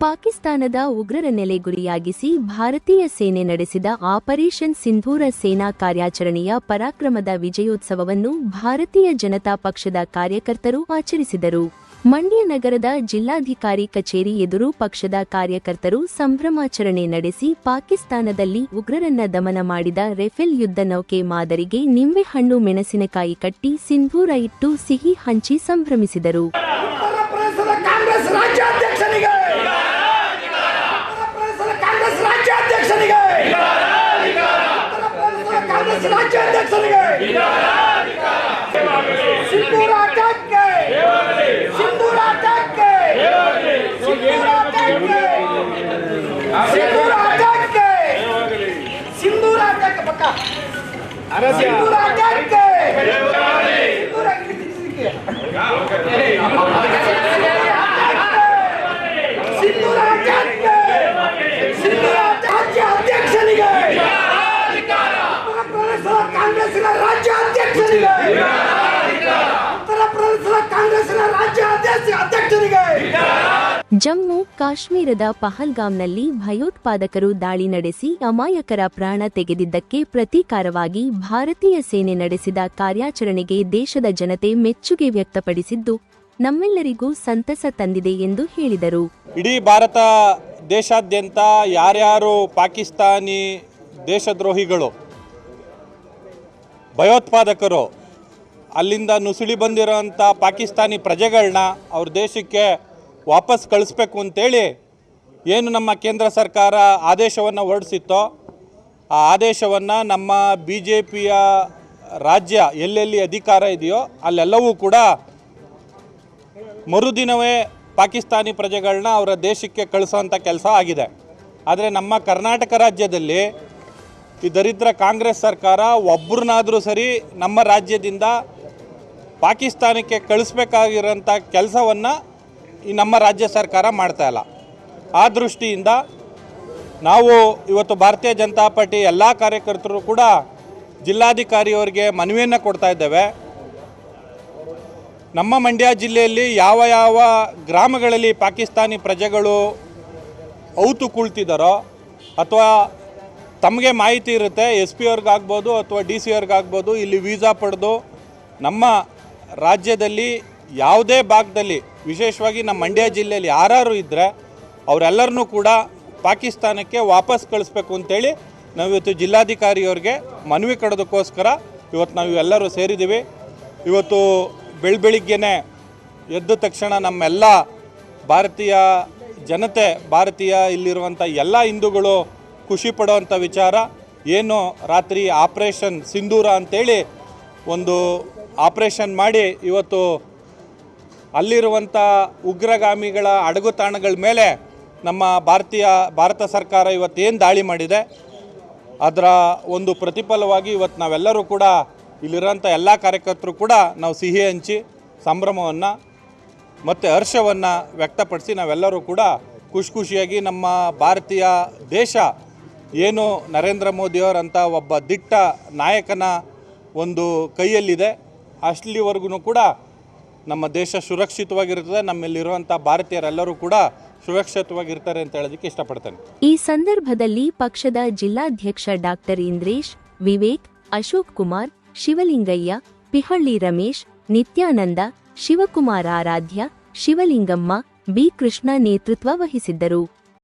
ಪಾಕಿಸ್ತಾನದ ಉಗ್ರರ ನೆಲೆ ಗುರಿಯಾಗಿಸಿ ಭಾರತೀಯ ಸೇನೆ ನಡೆಸಿದ ಆಪರೇಷನ್ ಸಿಂಧೂರ ಸೇನಾ ಕಾರ್ಯಾಚರಣೆಯ ಪರಾಕ್ರಮದ ವಿಜಯೋತ್ಸವವನ್ನು ಭಾರತೀಯ ಜನತಾ ಪಕ್ಷದ ಕಾರ್ಯಕರ್ತರು ಆಚರಿಸಿದರು. ಮಂಡ್ಯ ನಗರದ ಜಿಲ್ಲಾಧಿಕಾರಿ ಕಚೇರಿ ಎದುರು ಪಕ್ಷದ ಕಾರ್ಯಕರ್ತರು ಸಂಭ್ರಮಾಚರಣೆ ನಡೆಸಿ ಪಾಕಿಸ್ತಾನದಲ್ಲಿ ಉಗ್ರರನ್ನ ದಮನ ಮಾಡಿದ ರೆಫೆಲ್ ಯುದ್ಧ ನೌಕೆ ಮಾದರಿಗೆ ನಿಂಬೆಹಣ್ಣು ಮೆಣಸಿನಕಾಯಿ ಕಟ್ಟಿ ಸಿಂಧೂರ ಇಟ್ಟು ಸಿಹಿ ಹಂಚಿ ಸಂಭ್ರಮಿಸಿದರು ಉತ್ತರ ಪ್ರದೇಶದ ಕಾಂಗ್ರೆಸ್ ರಾಜ್ಯಾಧ್ಯಕ್ಷನಿಗೆ ಉತ್ತರ ಪ್ರದೇಶದ ಕಾಂಗ್ರೆಸ್ ರಾಜ್ಯಾಧ್ಯಕ್ಷನಿಗೆ ಉತ್ತರ ಪ್ರದೇಶದ ರಾಜ್ಯಾಧ್ಯಕ್ಷನಿಗೆ ಸಿಂಧೂರ ಅಟ್ಯಾಕ್ಗೆ ಸಿಂಧೂರ ಅಟ್ಯಾಕ್ಗೆ ಸಿಂಧೂರ ಅಟ್ಯಾಕ್ಗೆ ಸಿಂಧೂರ ಅಟ್ಯಾಕ್ಗೆ ಸಿಂಧೂರ ಅಟ್ಯಾಕ್ ಪಕ್ಕ. ಸಿಂಧೂರ ಇದಕ್ಕೆ ಸಿಂಧೂರ ಅಟ್ಯಾಕ್ಗೆ ಸಿಂಧೂರ ರಾಜ್ಯ ಅಧ್ಯಕ್ಷನಿಗೆ ಉತ್ತರ ಪ್ರದೇಶದ ಕಾಂಗ್ರೆಸ್ಸಿನ ರಾಜ್ಯ ಅಧ್ಯಕ್ಷನಿಗೆ ಉತ್ತರ ಪ್ರದೇಶದ ಕಾಂಗ್ರೆಸ್ಸಿನ ರಾಜ್ಯ ಅಧ್ಯಕ್ಷರಿಗೆ. ಜಮ್ಮು ಕಾಶ್ಮೀರದ ಪಹಲ್ಗಾಮ್ನಲ್ಲಿ ಭಯೋತ್ಪಾದಕರು ದಾಳಿ ನಡೆಸಿ ಅಮಾಯಕರ ಪ್ರಾಣ ತೆಗೆದಿದ್ದಕ್ಕೆ ಪ್ರತೀಕಾರವಾಗಿ ಭಾರತೀಯ ಸೇನೆ ನಡೆಸಿದ ಕಾರ್ಯಾಚರಣೆಗೆ ದೇಶದ ಜನತೆ ಮೆಚ್ಚುಗೆ ವ್ಯಕ್ತಪಡಿಸಿದ್ದು ನಮ್ಮೆಲ್ಲರಿಗೂ ಸಂತಸ ತಂದಿದೆ ಎಂದು ಹೇಳಿದರು. ಇಡೀ ಭಾರತ ದೇಶಾದ್ಯಂತ ಯಾರ್ಯಾರು ಪಾಕಿಸ್ತಾನಿ ದೇಶದ್ರೋಹಿಗಳು ಭಯೋತ್ಪಾದಕರು. ಅಲ್ಲಿಂದ ನುಸುಳಿ ಬಂದಿರೋಂಥ ಪಾಕಿಸ್ತಾನಿ ಪ್ರಜೆಗಳನ್ನ ಅವ್ರ ದೇಶಕ್ಕೆ ವಾಪಸ್ ಕಳಿಸ್ಬೇಕು ಅಂತೇಳಿ ಏನು ನಮ್ಮ ಕೇಂದ್ರ ಸರ್ಕಾರ ಆದೇಶವನ್ನು ಹೊರಡಿಸಿತ್ತೋ, ಆ ಆದೇಶವನ್ನು ನಮ್ಮ ಬಿ ಜೆ ಪಿಯ ರಾಜ್ಯ ಎಲ್ಲೆಲ್ಲಿ ಅಧಿಕಾರ ಇದೆಯೋ ಅಲ್ಲೆಲ್ಲವೂ ಕೂಡ ಮರುದಿನವೇ ಪಾಕಿಸ್ತಾನಿ ಪ್ರಜೆಗಳನ್ನ ಅವರ ದೇಶಕ್ಕೆ ಕಳಿಸೋ ಕೆಲಸ ಆಗಿದೆ. ಆದರೆ ನಮ್ಮ ಕರ್ನಾಟಕ ರಾಜ್ಯದಲ್ಲಿ ಈ ದರಿದ್ರ ಕಾಂಗ್ರೆಸ್ ಸರ್ಕಾರ ಒಬ್ಬರನ್ನಾದರೂ ಸರಿ ನಮ್ಮ ರಾಜ್ಯದಿಂದ ಪಾಕಿಸ್ತಾನಕ್ಕೆ ಕಳಿಸ್ಬೇಕಾಗಿರೋಂಥ ಕೆಲಸವನ್ನು ಈ ನಮ್ಮ ರಾಜ್ಯ ಸರ್ಕಾರ ಮಾಡ್ತಾ ಇಲ್ಲ. ಆ ದೃಷ್ಟಿಯಿಂದ ನಾವು ಇವತ್ತು ಭಾರತೀಯ ಜನತಾ ಪಾರ್ಟಿ ಎಲ್ಲ ಕಾರ್ಯಕರ್ತರು ಕೂಡ ಜಿಲ್ಲಾಧಿಕಾರಿಯವರಿಗೆ ಮನವಿಯನ್ನು ಕೊಡ್ತಾ ಇದ್ದೇವೆ. ನಮ್ಮ ಮಂಡ್ಯ ಜಿಲ್ಲೆಯಲ್ಲಿ ಯಾವ ಯಾವ ಗ್ರಾಮಗಳಲ್ಲಿ ಪಾಕಿಸ್ತಾನಿ ಪ್ರಜೆಗಳು ಔತು ಕುಳ್ತಿದ್ದಾರೋ ಅಥವಾ ತಮಗೆ ಮಾಹಿತಿ ಇರುತ್ತೆ, ಎಸ್ ಪಿ ಅವ್ರಿಗಾಗ್ಬೋದು ಅಥವಾ ಡಿ ಸಿ ಅವ್ರಿಗಾಗ್ಬೋದು, ಇಲ್ಲಿ ವೀಸಾ ಪಡೆದು ನಮ್ಮ ರಾಜ್ಯದಲ್ಲಿ ಯಾವುದೇ ಭಾಗದಲ್ಲಿ, ವಿಶೇಷವಾಗಿ ನಮ್ಮ ಮಂಡ್ಯ ಜಿಲ್ಲೆಯಲ್ಲಿ ಯಾರು ಇದ್ದರೆ ಅವರೆಲ್ಲರನ್ನೂ ಕೂಡ ಪಾಕಿಸ್ತಾನಕ್ಕೆ ವಾಪಸ್ ಕಳಿಸ್ಬೇಕು ಅಂತೇಳಿ ನಾವು ಇವತ್ತು ಜಿಲ್ಲಾಧಿಕಾರಿಯವ್ರಿಗೆ ಮನವಿ ಕಡೋದಕ್ಕೋಸ್ಕರ ಇವತ್ತು ನಾವು ಇವೆಲ್ಲರೂ ಸೇರಿದ್ದೀವಿ. ಇವತ್ತು ಬೆಳ್ ಬೆಳಿಗ್ಗೆನೆ ಎದ್ದ ತಕ್ಷಣ ನಮ್ಮೆಲ್ಲ ಭಾರತೀಯ ಜನತೆ, ಭಾರತೀಯ ಇಲ್ಲಿರುವಂಥ ಎಲ್ಲ ಹಿಂದೂಗಳು ಖುಷಿ ಪಡೋವಂಥ ವಿಚಾರ. ಏನು ರಾತ್ರಿ ಆಪ್ರೇಷನ್ ಸಿಂಧೂರ ಅಂತೇಳಿ ಒಂದು ಆಪ್ರೇಷನ್ ಮಾಡಿ ಇವತ್ತು ಅಲ್ಲಿರುವಂಥ ಉಗ್ರಗಾಮಿಗಳ ಅಡಗು ತಾಣಗಳ ಮೇಲೆ ನಮ್ಮ ಭಾರತೀಯ, ಭಾರತ ಸರ್ಕಾರ ಇವತ್ತೇನು ದಾಳಿ ಮಾಡಿದೆ? ಅದರ ಒಂದು ಪ್ರತಿಫಲವಾಗಿ ಇವತ್ತು ನಾವೆಲ್ಲರೂ ಕೂಡ ಇಲ್ಲಿರೋಂಥ ಎಲ್ಲ ಕಾರ್ಯಕರ್ತರು ಕೂಡ ನಾವು ಸಿಹಿ ಹಂಚಿ ಸಂಭ್ರಮವನ್ನು ಮತ್ತು ಹರ್ಷವನ್ನು ವ್ಯಕ್ತಪಡಿಸಿ ನಾವೆಲ್ಲರೂ ಕೂಡ ಖುಷಿ ಖುಷಿಯಾಗಿ ನಮ್ಮ ಭಾರತೀಯ ದೇಶ ಏನು ನರೇಂದ್ರ ಮೋದಿಯವರಂಥ ಒಬ್ಬ ದಿಟ್ಟ ನಾಯಕನ ಒಂದು ಕೈಯಲ್ಲಿದೆ. ಅಷ್ಟಲಿವರೆಗೂ ಕೂಡ ನಮ್ಮ ದೇಶ ಸುರಕ್ಷಿತವಾಗಿರ್ತದೆ ನಮ್ಮಲ್ಲಿರುವಂಥ ಭಾರತೀಯರೆಲ್ಲರೂ ಕೂಡ ಸುರಕ್ಷಿತವಾಗಿರ್ತಾರೆ ಅಂತ ಹೇಳೋದಕ್ಕೆ ಇಷ್ಟಪಡ್ತೇನೆ. ಈ ಸಂದರ್ಭದಲ್ಲಿ ಪಕ್ಷದ ಜಿಲ್ಲಾಧ್ಯಕ್ಷ ಡಾಕ್ಟರ್ ಇಂದ್ರೇಶ್, ವಿವೇಕ್, ಅಶೋಕ್ ಕುಮಾರ್, ಶಿವಲಿಂಗಯ್ಯ, ಪಿಹಳ್ಳಿ ರಮೇಶ್, ನಿತ್ಯಾನಂದ, ಶಿವಕುಮಾರ ಆರಾಧ್ಯ, ಶಿವಲಿಂಗಮ್ಮ ಬಿ ಕೃಷ್ಣ ನೇತೃತ್ವ ವಹಿಸಿದ್ದರು.